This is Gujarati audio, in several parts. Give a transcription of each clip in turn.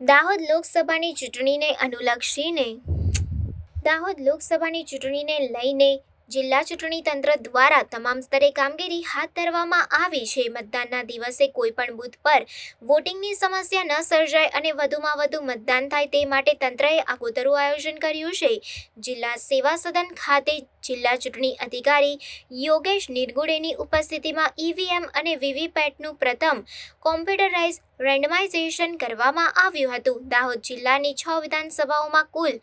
દાહોદ લોકસભાની ચૂંટણીને અનુલક્ષીને દાહોદ લોકસભાની ચૂંટણીને લઈને જિલ્લા ચૂંટણી તંત્ર દ્વારા તમામ સ્તરે કામગીરી હાથ ધરવામાં આવી છે. મતદાનના દિવસે કોઈપણ બૂથ પર વોટિંગની સમસ્યા ન સર્જાય અને વધુમાં વધુ મતદાન થાય તે માટે તંત્રએ આગોતરું આયોજન કર્યું છે. જિલ્લા સેવા સદન ખાતે જિલ્લા ચૂંટણી અધિકારી યોગેશ નિરગુડેની ઉપસ્થિતિમાં ઈવીએમ અને વીવીપેટનું પ્રથમ કોમ્પ્યુટરાઇઝ રેન્ડમાઇઝેશન કરવામાં આવ્યું હતું. દાહોદ જિલ્લાની છ વિધાનસભાઓમાં કુલ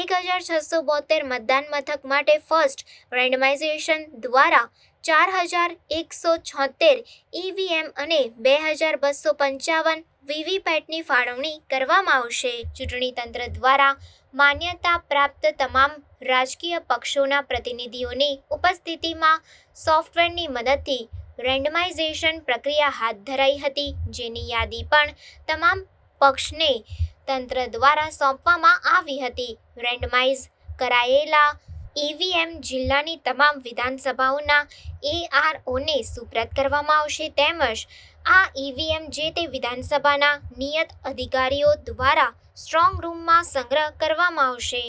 એક હજાર છસો બોતેર મતદાન મથક માટે ફર્સ્ટ રેન્ડમાઇઝેશન દ્વારા ચાર હજાર એકસો છોતેર ઈવીએમ અને બે હજાર બસો પંચાવન વીવીપેટની ફાળવણી કરવામાં આવશે. ચૂંટણી તંત્ર દ્વારા માન્યતા પ્રાપ્ત તમામ રાજકીય પક્ષોના પ્રતિનિધિઓની ઉપસ્થિતિમાં સોફ્ટવેરની મદદથી રેન્ડમાઇઝેશન પ્રક્રિયા હાથ ધરાઈ હતી. જેની યાદી પણ તમામ પક્ષને તંત્ર દ્વારા સોંપવામાં આવી હતી. રેન્ડમાઇઝ કરાયેલા ઈવીએમ જિલ્લાની તમામ વિધાનસભાઓના એઆરઓને સુપ્રત કરવામાં આવશે તેમજ આ ઈવીએમ જે તે વિધાનસભાના નિયત અધિકારીઓ દ્વારા સ્ટ્રોંગ રૂમમાં સંગ્રહ કરવામાં આવશે.